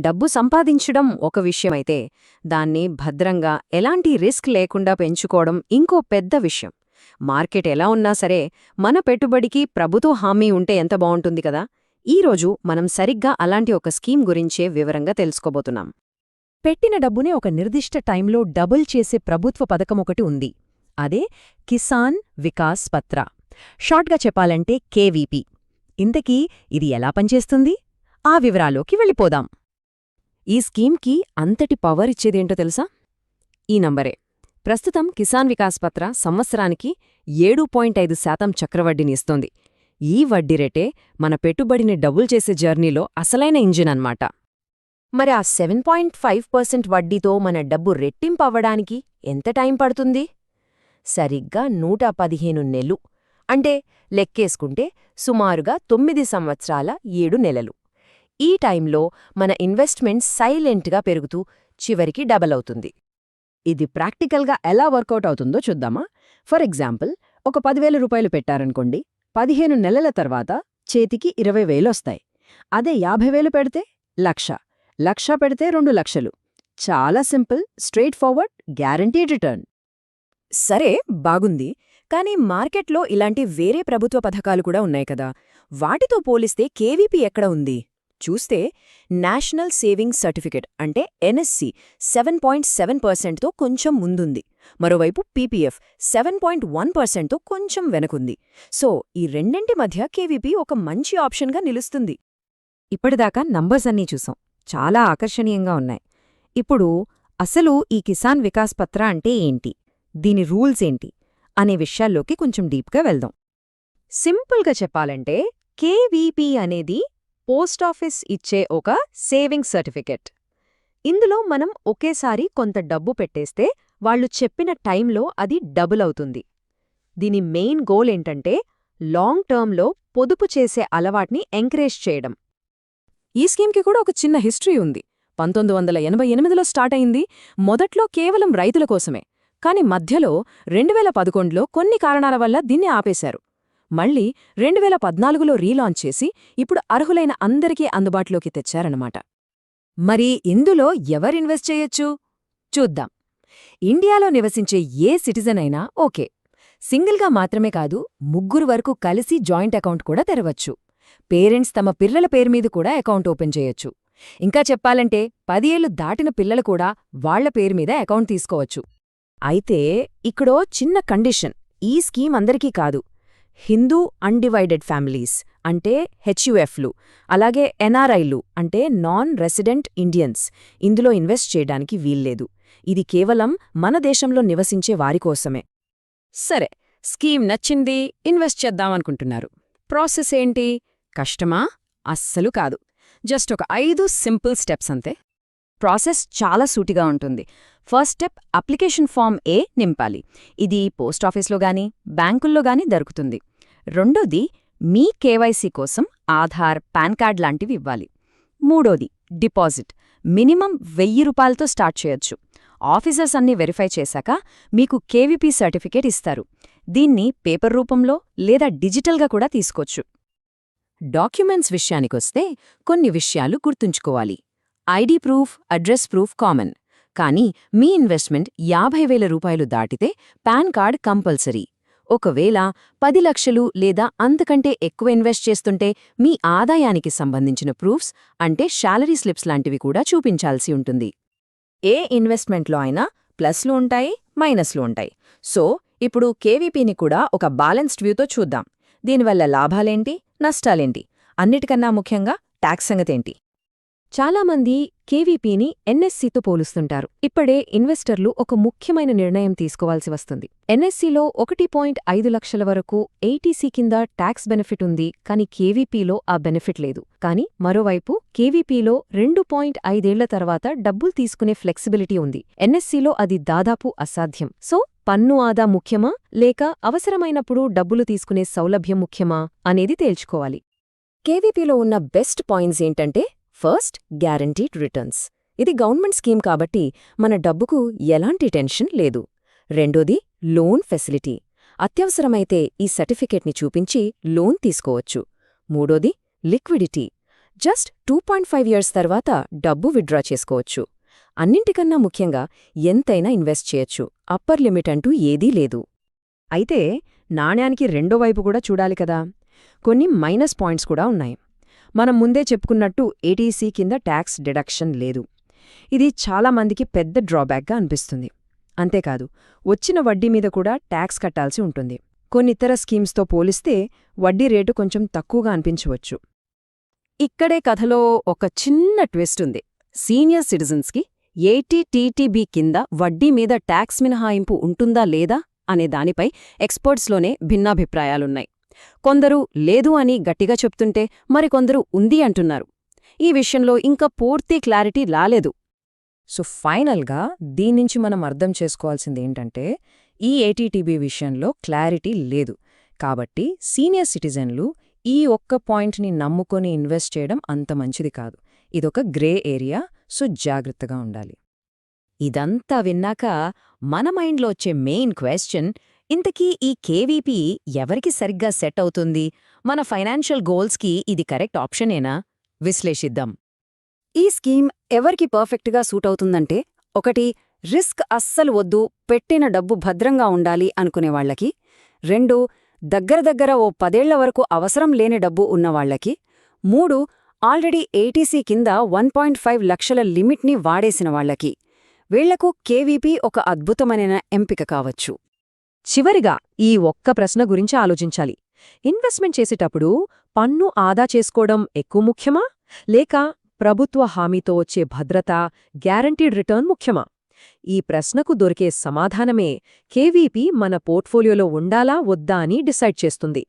డబ్బు సంపాదించడం ఒక విషయమైతే దాన్ని భద్రంగా ఎలాంటి రిస్క్ లేకుండా పెంచుకోవడం ఇంకో పెద్ద విషయం. మార్కెట్ ఎలా ఉన్నా సరే మన పెట్టుబడికి ప్రభుత్వ హామీ ఉంటే ఎంత బావుంటుంది కదా? ఈరోజు మనం సరిగ్గా అలాంటి ఒక స్కీమ్ గురించే వివరంగా తెలుసుకోబోతున్నాం. పెట్టిన డబ్బునే ఒక నిర్దిష్ట టైంలో డబుల్ చేసే ప్రభుత్వ పథకమొకటి ఉంది. అదే కిసాన్ వికాస్ పత్ర. షార్ట్గా చెప్పాలంటే కేవీపీ. ఇంతకీ ఇది ఎలా పనిచేస్తుంది? ఆ వివరాలోకి వెళ్ళిపోదాం. ఈ స్కీమ్కి అంతటి పవర్ ఇచ్చేదేంటో తెలుసా? ఈ నంబరే. ప్రస్తుతం కిసాన్ వికాస్ పత్ర సంవత్సరానికి ఏడు పాయింట్ ఐదు శాతం చక్రవడ్డీని ఇస్తోంది. ఈ వడ్డీ రేటే మన పెట్టుబడిని డబుల్ చేసే జర్నీలో అసలైన ఇంజిన్ అన్నమాట. మరి ఆ సెవెన్ పాయింట్ ఫైవ్ పర్సెంట్ వడ్డీతో మన డబ్బు రెట్టింపవ్వడానికి ఎంత టైం పడుతుంది? సరిగ్గా నూట పదిహేను నెలలు. అంటే లెక్కేసుకుంటే సుమారుగా తొమ్మిది సంవత్సరాల ఏడు నెలలు. ఈ టైంలో మన ఇన్వెస్ట్మెంట్ సైలెంట్గా పెరుగుతూ చివరికి డబల్ అవుతుంది. ఇది ప్రాక్టికల్గా ఎలా వర్కౌట్ అవుతుందో చూద్దామా? ఫర్ ఎగ్జాంపుల్ ఒక పదివేల రూపాయలు పెట్టారనుకోండి పదిహేను నెలల తర్వాత చేతికి ఇరవై వేలొస్తాయి అదే యాభై వేలు పెడితే లక్ష లక్ష పెడితే రెండు లక్షలు. చాలా simple straightforward guaranteed return. సరే బాగుంది. కానీ మార్కెట్లో ఇలాంటి వేరే ప్రభుత్వ పథకాలు కూడా ఉన్నాయి కదా. వాటితో పోలిస్తే కేవీపీ ఎక్కడ ఉంది? చూస్తే నేషనల్ సేవింగ్స్ సర్టిఫికెట్ అంటే ఎన్ఎస్సి సెవెన్ పాయింట్ సెవెన్ పర్సెంట్తో కొంచెం ముందుంది. మరోవైపు పీపీఎఫ్ సెవెన్ పాయింట్ వన్ పర్సెంట్తో కొంచెం వెనకుంది. సో ఈ రెండింటి మధ్య కేవీపీ ఒక మంచి ఆప్షన్గా నిలుస్తుంది. ఇప్పటిదాకా నంబర్స్ అన్నీ చూసాం. చాలా ఆకర్షణీయంగా ఉన్నాయి. ఇప్పుడు అసలు ఈ కిసాన్ వికాస్ పత్ర అంటే ఏంటి? దీని రూల్స్ ఏంటి? అనే విషయాల్లోకి కొంచెం డీప్గా వెళ్దాం. సింపుల్గా చెప్పాలంటే కేవీపీ అనేది పోస్టాఫీస్ ఇచ్చే ఒక సేవింగ్ సర్టిఫికెట్. ఇందులో మనం ఒకేసారి కొంత డబ్బు పెట్టేస్తే వాళ్ళు చెప్పిన టైంలో అది డబుల్ అవుతుంది. దీని మెయిన్ గోల్ ఏంటంటే లాంగ్ టర్మ్లో పొదుపు చేసే అలవాట్ని ఎంకరేజ్ చేయడం. ఈ స్కీమ్కి కూడా ఒక చిన్న హిస్టరీ ఉంది. పంతొమ్మిది వందల ఎనభై ఎనిమిదిలో స్టార్ట్ అయింది మొదట్లో కేవలం రైతుల కోసమే. కాని మధ్యలో రెండువేల పదకొండులో కొన్ని కారణాల వల్ల దీన్ని ఆపేశారు. మళ్ళీ రెండువేల పద్నాలుగులో రీలాంచ్ చేసి ఇప్పుడు అర్హులైన అందరికీ అందుబాటులోకి తెచ్చారన్నమాట. మరి ఇందులో ఎవరిన్వెస్ట్ చేయొచ్చు? చూద్దాం. ఇండియాలో నివసించే ఏ సిటిజన్ అయినా ఓకే. సింగిల్గా మాత్రమే కాదు ముగ్గురు వరకు కలిసి జాయింట్ అకౌంట్ కూడా తెరవచ్చు. పేరెంట్స్ తమ పిల్లల పేరు మీద కూడా అకౌంట్ ఓపెన్ చేయొచ్చు. ఇంకా చెప్పాలంటే పది ఏళ్ళు దాటిన పిల్లలు కూడా వాళ్ళ పేరు మీద అకౌంట్ తీసుకోవచ్చు. అయితే ఇక్కడో చిన్న కండిషన్ ఈ స్కీమ్ అందరికీ కాదు. హిందూ అన్డివైడెడ్ ఫ్యామిలీస్ అంటే హెచ్యుఎఫ్లు అలాగే ఎన్ఆర్ఐలు అంటే నాన్ రెసిడెంట్ ఇండియన్స్ ఇందులో ఇన్వెస్ట్ చేయడానికి వీల్లేదు. ఇది కేవలం మన దేశంలో నివసించే వారికోసమే సరే స్కీమ్ నచ్చింది ఇన్వెస్ట్ చేద్దామనుకుంటున్నారు ప్రాసెస్ ఏంటి? కష్టమా? అస్సలు కాదు. జస్ట్ ఒక ఐదు సింపుల్ స్టెప్స్ అంతే. ప్రాసెస్ చాలా సూటిగా ఉంటుంది. ఫస్ట్ స్టెప్ అప్లికేషన్ ఫామ్ ఏ నింపాలి. ఇది పోస్టాఫీస్లో గానీ బ్యాంకుల్లో గానీ దొరుకుతుంది. రెండోది మీ కేవైసీ కోసం ఆధార్ పాన్ కార్డ్ లాంటివి ఇవ్వాలి. మూడోది డిపాజిట్. మినిమం వెయ్యి రూపాయలతో స్టార్ట్ చేయొచ్చు. ఆఫీసర్స్ అన్ని వెరిఫై చేశాక మీకు కేవీపీ సర్టిఫికేట్ ఇస్తారు. దీన్ని పేపర్ రూపంలో లేదా డిజిటల్గా కూడా తీసుకోవచ్చు. డాక్యుమెంట్స్ విషయానికొస్తే కొన్ని విషయాలు గుర్తుంచుకోవాలి. ID proof address proof common. కానీ మీ ఇన్వెస్ట్మెంట్ యాభై వేల రూపాయలు దాటితే పాన్ కార్డ్ కంపల్సరీ. ఒకవేళ పది లక్షలు లేదా అంతకంటే ఎక్కువ ఇన్వెస్ట్ చేస్తుంటే మీ ఆదాయానికి సంబంధించిన ప్రూఫ్స్ అంటే శాలరీ స్లిప్స్ లాంటివి కూడా చూపించాల్సి ఉంటుంది. ఏ ఇన్వెస్ట్మెంట్లో అయినా ప్లస్లు ఉంటాయి మైనస్లు ఉంటాయి. సో ఇప్పుడు కేవీపీని కూడా ఒక బ్యాలెన్స్డ్ వ్యూతో చూద్దాం. దీనివల్ల లాభాలేంటి నష్టాలేంటి? అన్నిటికన్నా ముఖ్యంగా ట్యాక్స్ సంగతేంటి? చాలామంది కేవీపీని ఎన్ఎస్సీతో పోలుస్తుంటారు. ఇప్పుడే ఇన్వెస్టర్లు ఒక ముఖ్యమైన నిర్ణయం తీసుకోవాల్సి వస్తుంది. ఎన్ఎస్సీలో ఒకటి పాయింట్ ఐదు లక్షల వరకు ఎయిటీసీ కింద ట్యాక్స్ బెనిఫిట్ ఉంది కానీ కేవీపీలో ఆ బెనిఫిట్ లేదు. కానీ మరోవైపు కేవీపీలో రెండు పాయింట్ ఐదేళ్ళ తర్వాత డబ్బులు తీసుకునే ఫ్లెక్సిబిలిటీ ఉంది. ఎన్ఎస్సీలో అది దాదాపు అసాధ్యం. సో పన్ను ఆదా ముఖ్యమా లేక అవసరమైనప్పుడు డబ్బులు తీసుకునే సౌలభ్యం ముఖ్యమా అనేది తేల్చుకోవాలి. కేవీపీలో ఉన్న బెస్ట్ పాయింట్స్ ఏంటంటే ఫస్ట్ గ్యారంటీడ్ రిటర్న్స్. ఇది గవర్నమెంట్ స్కీమ్ కాబట్టి మన డబ్బుకు ఎలాంటి టెన్షన్ లేదు. రెండోది లోన్ ఫెసిలిటీ. అత్యవసరమైతే ఈ సర్టిఫికేట్ని చూపించి లోన్ తీసుకోవచ్చు. మూడోది liquidity. Just two point five years తర్వాత డబ్బు విత్డ్రా చేసుకోవచ్చు. అన్నింటికన్నా ముఖ్యంగా ఎంతైనా ఇన్వెస్ట్ చేయొచ్చు. అప్పర్ లిమిట్ అంటూ ఏదీ లేదు. అయితే నాణ్యానికి రెండో వైపు కూడా చూడాలి కదా. కొన్ని మైనస్ పాయింట్స్ కూడా ఉన్నాయి. మనం ముందే చెప్పుకున్నట్టు ఏటీసీ కింద ట్యాక్స్ డిడక్షన్ లేదు. ఇది చాలా మందికి పెద్ద డ్రాబ్యాక్గా అనిపిస్తుంది. అంతేకాదు వచ్చిన వడ్డీ మీద కూడా ట్యాక్స్ కట్టాల్సి ఉంటుంది. కొన్ని ఇతర స్కీమ్స్తో పోలిస్తే వడ్డీ రేటు కొంచెం తక్కువగా అనిపించవచ్చు. ఇక్కడే కథలో ఒక చిన్న ట్విస్ట్ ఉంది. సీనియర్ సిటిజన్స్కి ఏటీటీటీబీ కింద వడ్డీ మీద ట్యాక్స్ మినహాయింపు ఉంటుందా లేదా అనే దానిపై ఎక్స్పర్ట్స్లోనే భిన్నాభిప్రాయాలున్నాయి. కొందరు లేదు అని గట్టిగా చెప్తుంటే మరికొందరు ఉంది అంటున్నారు. ఈ విషయంలో ఇంకా పూర్తి క్లారిటీ రాలేదు. సో ఫైనల్గా దీనించి మనం అర్థం చేసుకోవాల్సింది ఏంటంటే ఈ ఏటీటీబీ విషయంలో క్లారిటీ లేదు. కాబట్టి సీనియర్ సిటిజన్లు ఈ ఒక్క పాయింట్ని నమ్ముకొని ఇన్వెస్ట్ చేయడం అంత మంచిది కాదు. ఇదొక గ్రే ఏరియా సో జాగ్రత్తగా ఉండాలి. ఇదంతా విన్నాక మన మైండ్లో వచ్చే మెయిన్ క్వశ్చన్ ఇంతకీ ఈ కేవీపీ ఎవరికి సరిగ్గా సెట్ అవుతుంది? మన ఫైనాన్షియల్ గోల్స్కి ఇది కరెక్ట్ ఆప్షనేనా? విశ్లేషిద్దాం. ఈ స్కీమ్ ఎవరికి పర్ఫెక్ట్గా సూట్ అవుతుందంటే ఒకటి రిస్క్ అస్సలు వద్దు పెట్టిన డబ్బు భద్రంగా ఉండాలి అనుకునేవాళ్ళకి రెండు దగ్గర దగ్గర ఓ పదేళ్ళ వరకు అవసరం లేని డబ్బు ఉన్నవాళ్ళకి మూడు ఆల్రెడీ ఏటీసీ కింద వన్ పాయింట్ ఫైవ్ లక్షల లిమిట్ని వాడేసిన వాళ్ళకి వీళ్ళకు కేవీపీ ఒక అద్భుతమైన ఎంపిక కావచ్చు. చివరిగా ఈ ఒక్క ప్రశ్న గురించి ఆలోచించాలి. ఇన్వెస్ట్మెంట్ చేసేటప్పుడు పన్ను ఆదా చేసుకోవడం ఎక్కువ ముఖ్యమా? లేక ప్రభుత్వ హామీతో వచ్చే భద్రత గ్యారంటీడ్ రిటర్న్ ముఖ్యమా? ఈ ప్రశ్నకు దొరికే సమాధానమే కేవీపీ మన పోర్ట్ఫోలియోలో ఉండాలా వద్దా అని డిసైడ్ చేస్తుంది.